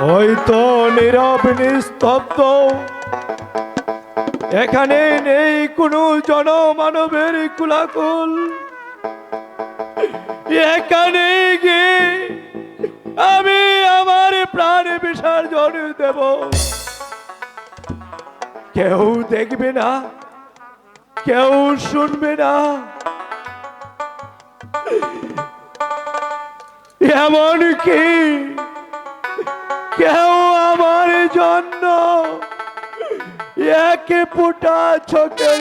ওই তো নীরব, নিস্তব্ধ। এখানে নেই কোনো জনমানবের কুলাকুল। এখানে গিয়ে আমি আমার প্রাণ বিসর্জন দেব। কেউ দেখবে না, কেউ শুনবে না। এমন কি কেউ আমার জন্য এক ফুটা চোখের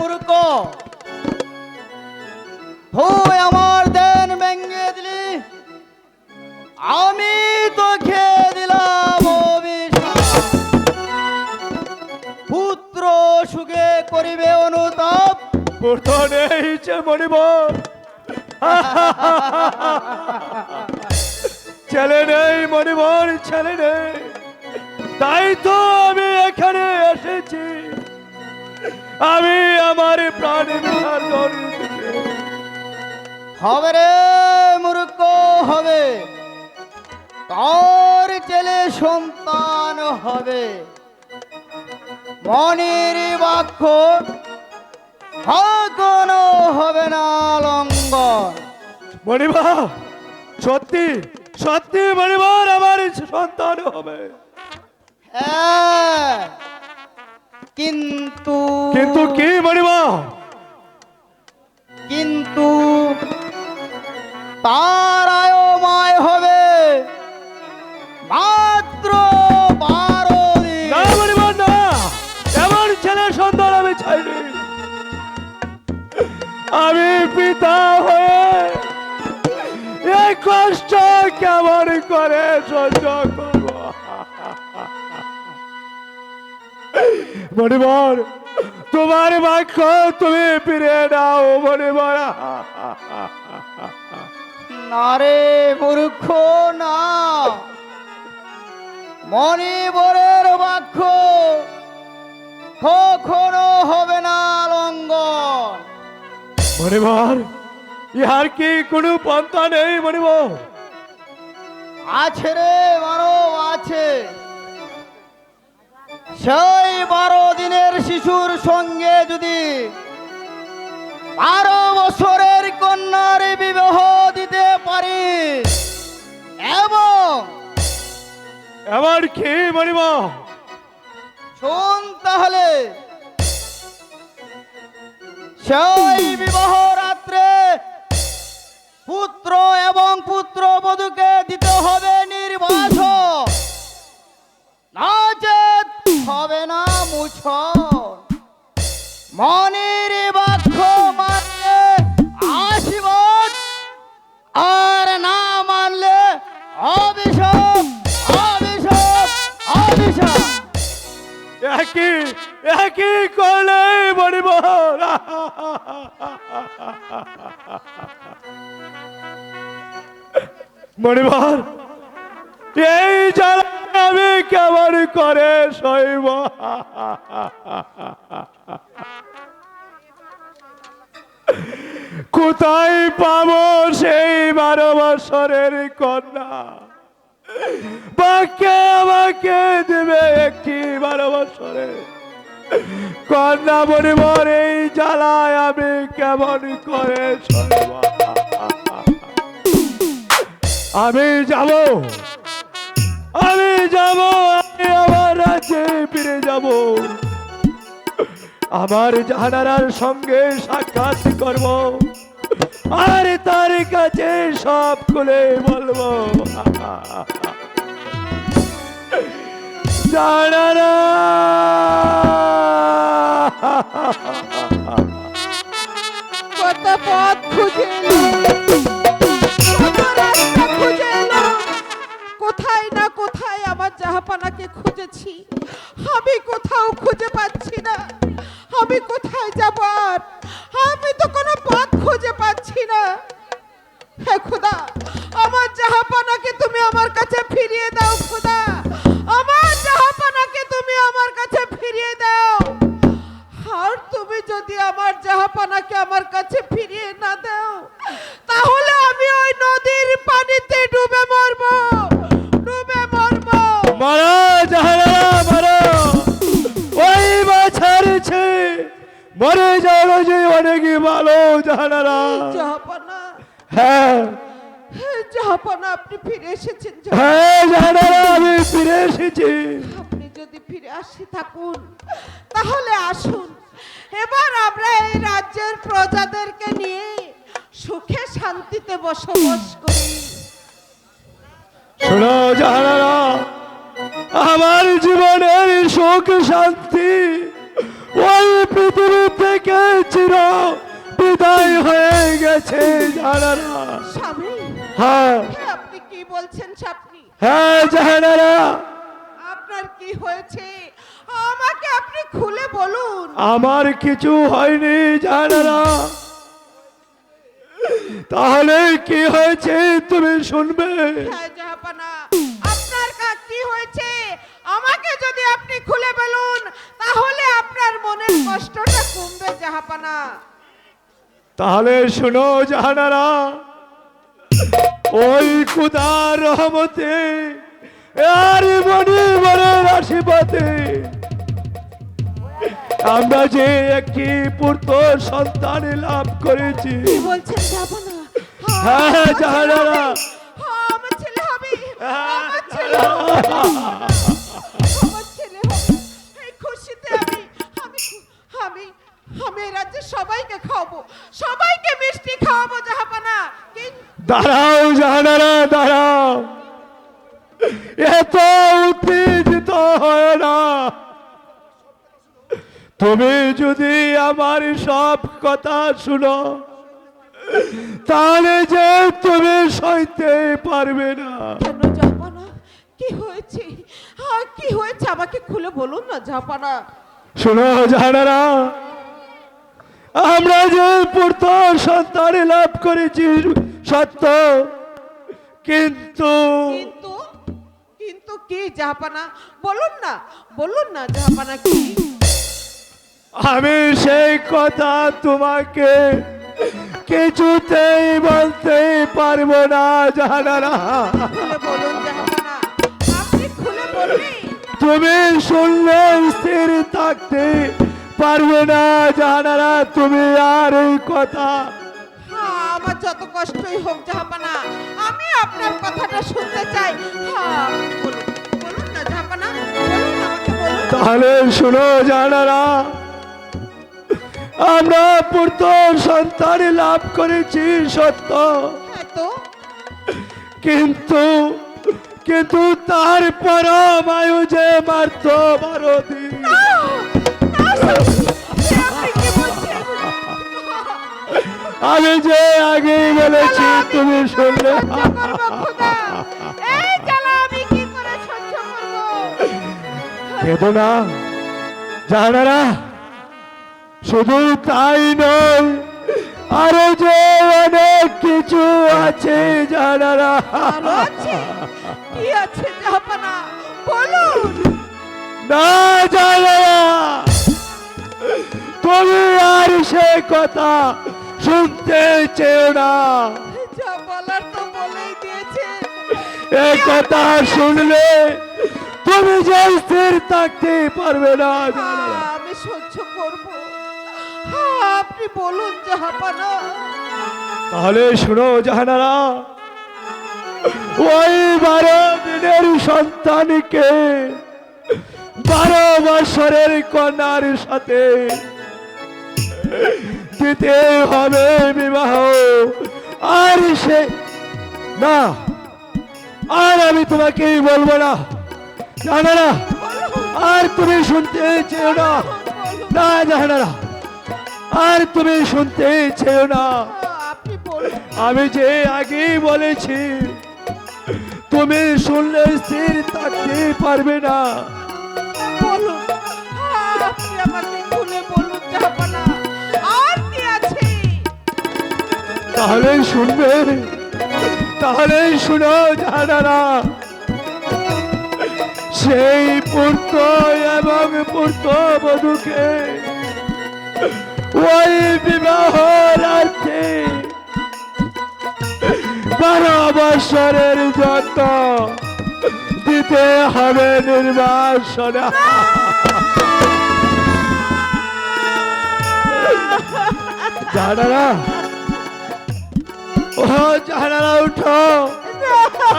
মূর্খ? আমার দেন ভেঙে দিলি। আমি তো অনুতাপ পুরো নেই যে মরিব। ছেলে নেই, মরিবর ছেলে নেই। তাই তো আমি এখানে এসেছি। আমি আমার প্রাণ বিসর্জন। হবে রে মূর্খ, হবে। তোর ছেলে সন্তান হবে। মনের বাক্য কখনো হবে না লঙ্ঘন। মণিবা সত্যি সত্যি মণিবার আমার সন্তান হবে। হ্যাঁ কিন্তু কিন্তু কি মণিবা কিন্তু তার কষ্ট কেমন করে সহ্য করব। মণিবর তোমার বাক্য তুমি ফিরে নাও মণিবর। না রে মূর্খ না। মণিবরের বাক্য কখনো হবে না লঙ্ঘন। মণিবর ইহার কি কোনো পন্থা নেই মণিবর আছে রে মানব আছে। সেই বারো দিনের শিশুর সঙ্গে যদি বারো বছরের কন্যার বিবাহ দিতে পারি এবং এবার কি মণিবর শোন তাহলে সেই বিবাহ হবে নির্বাস নচেত হবে না মুছ মনির বাক্য মানলে আশীর্বাদ আর না মানলে অভিশাপ অভিশাপ অভিশাপ। একই একই করলে মণিবর মণিবর এই জ্বালা আমি কেমন করে সইব? কোথায় পাবো সেই বারো বছরের কন্যা? বাক্যে আমাকে দেবে একটি বারো বছরে কন্যা বলিবর এই জ্বালায় আমি কেমন করে সইব? আমি যাব। আমি যাব, আমি আমার রাজ্যে ফিরে যাব। আমার জাহানারার সঙ্গে সাক্ষাৎ করব। আর তার কাছে সব খুলে বলব। কত পথ খুঁজে কোথায় না কোথায় আমার জাহাপানাকে খুঁজেছি? আমি কোথাও খুঁজে পাচ্ছি না। আমি কোথায় যাব আর? আমি তো কোনো পথ খুঁজে পাচ্ছি না। হে খোদা, আমার জাহাপানাকে তুমি আমার কাছে ফিরিয়ে দাও, খোদা। আমার জাহাপানাকে তুমি আমার কাছে ফিরিয়ে দাও। আর তুমি যদি আমার জাহাপানাকে আমার কাছে ফিরিয়ে না দাও, তাহলে আমি ওই নদীর পানিতে ডুবে মাছারছে মরে যাওয়া যে অনেক ভালো জাহানারা। হ্যাঁ। জাহাপানা আপনি ফিরে এসেছেন হ্যাঁ জাহানারা আমি ফিরে এসেছি। আপনি যদি ফিরে আসি থাকুন তাহলে আসুন। এবার আমরা এই রাজ্যের প্রজাদেরকে নিয়ে সুখে শান্তিতে বসবাস করি। শোনো জাহানারা আমার জীবনের সুখ শান্তি ওই পৃথিবী থেকে চির বিদায় হয়ে গেছে জাহানারা স্বামী হ্যাঁ। আপনি কি বলছেন হ্যাঁ জাহানারা আপনার কি হয়েছে? আমাকে আপনি খুলে বলুন। আমার কিছু হয়নি জাহানারা তাহলে কি হয়েছে তুমি শুনবে। হ্যাঁ জাহাপানা। আপনার কা কি হয়েছে? আমাকে যদি আপনি খুলে বলুন তাহলে আপনার মনের কষ্টটা কমবে জাহাপানা। তাহলে শোনো জাহানারা ওই কুদার রহমতে আর মনি মনের আশীর্বাদে আমরা যে একটি পুত্র সন্তান লাভ করেছি। বলছেন হ্যাঁ জাহানারা। হ্যাঁ, আমার ছেলে হবে আমার ছেলে আমি সবাইকে খাওয়াবো সবাইকে মিষ্টি খাওয়াবো জাহাপানা। দাঁড়াও জাহানারা দাঁড়াও। এত উত্তেজিত হয় না। তুমি যদি আমার সব কথা শুনো তাহলে যে তুমি সইতে পারবে না। কি হয়েছে? হ্যাঁ কি হয়েছে? আমাকে খুলে বলুন না জাহাপানা। শোনো জাহানারা আমরা যে পুত্র সন্তান লাভ করেছি সত্য। কিন্তু কিন্তু কিন্তু কি জাহাপানা বলুন না বলুন না জাহাপানা কি? আমি সেই কথা তোমাকে কিছুতেই বলতে পারব না জাহানারা। তুমি শুনলে স্থির থাকতে পারবে না জাহানারা তুমি আর এই কথা। আমার যত কষ্টই হোক জাহাপানা আমি আপনার কথাটা শুনতে চাই। বলুন না জাহাপানা তাহলে শুনো জাহানারা আমরা পুত্র সন্তান লাভ করেছি সত্য। হ্যাঁ কিন্তু কিন্তু তারপর মায়ু যে মারত বারো দিন আমি যে আগে বলেছি তুমি শুনলে সহ্য করব খোদা। এই জ্বালা আমি কি করে সহ্য করব? কেঁদো না। জানারা শুধু তাই নয় আরও যে অনেক কিছু আছে জানারা। কি আছে বলুন। না জানারা তুমি আর সে কথা শুনতে চেও না। যা বলার তো বলেই দিয়েছে। এ কথা শুনলে তুমি যে স্থির থাকতে পারবে না। আমি সহ্য করব। আপনি বলুন জাহাপানা তাহলে শুনো জাহানারা ওই বারো দিনের সন্তানকে বারো বছরের কন্যার সাথে দিতে হবে বিবাহ। আর সে, না, আর আমি তোমাকে বলব না। জানারা আর তুমি শুনতে চেও না। না জাহানারা আর তুমি শুনতে চেও না। আমি যে আগেই বলেছি, তুমি শুনলে স্থির থাকতে পারবে না। বলুন তাহলে শুনবে। তাহলে শুনো জানারা সেই পুত্র এবং পুত্র বধুকে ওই বিবাহ রাত্রে বারো বছরের যত দিতে হবে নির্বাসনা। জানারা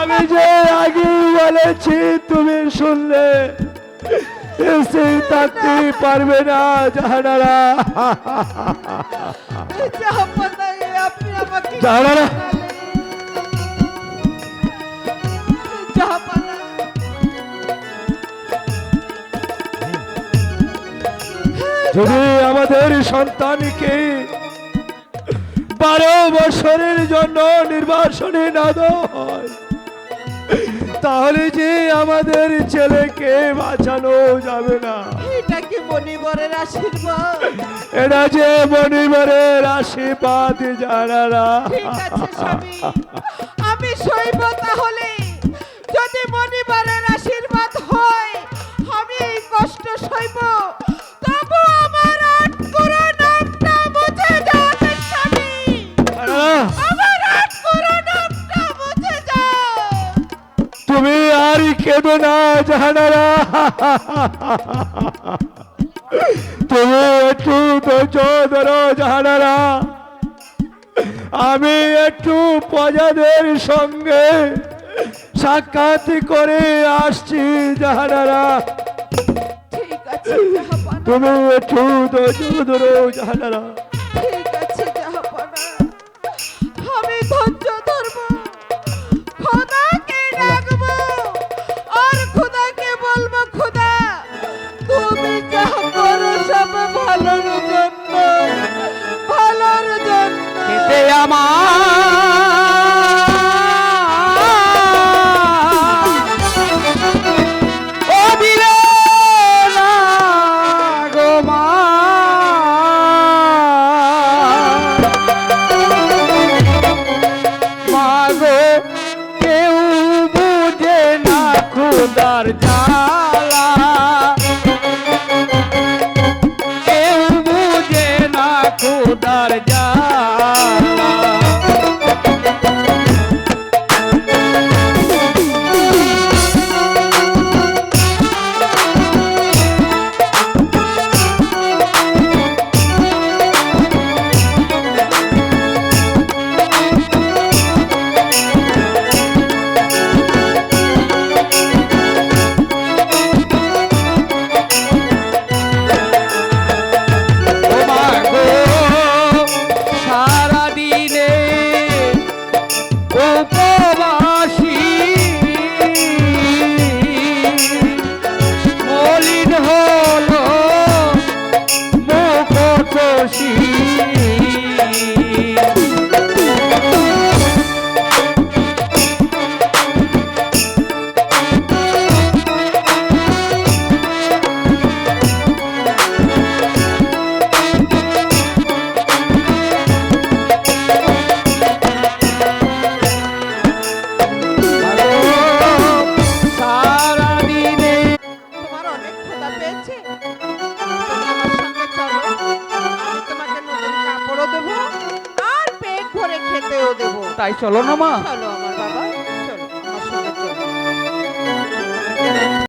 আমি যে আগে বলেছি, তুমি শুনলে। এসে থাকতে পারবে না, জাহানারা। জাহানারা। যদি আমাদের সন্তানকে বারো বছরের জন্য নির্বাসনে না হয়। তাহলে যে আমাদের ছেলেকে বাঁচানো যাবে না। এটা কি মনিবরের আশীর্বাদ? এটা যে মনিবরের আশীর্বাদ জানারা ঠিক আছে স্বামী। আমি সইব তাহলে। যদি মনিবরের আশীর্বাদ হয় আমি এই কষ্ট সইব। কেঁদো না জানারা তুমি একটু ধৈর্য ধরো জানারা আমি একটু প্রজাদের সঙ্গে সাক্ষাৎ করে আসছি জাহানারা। তুমি একটু ধৈর্য ধরো জাহানারা। আমার চলো না মা। চলো।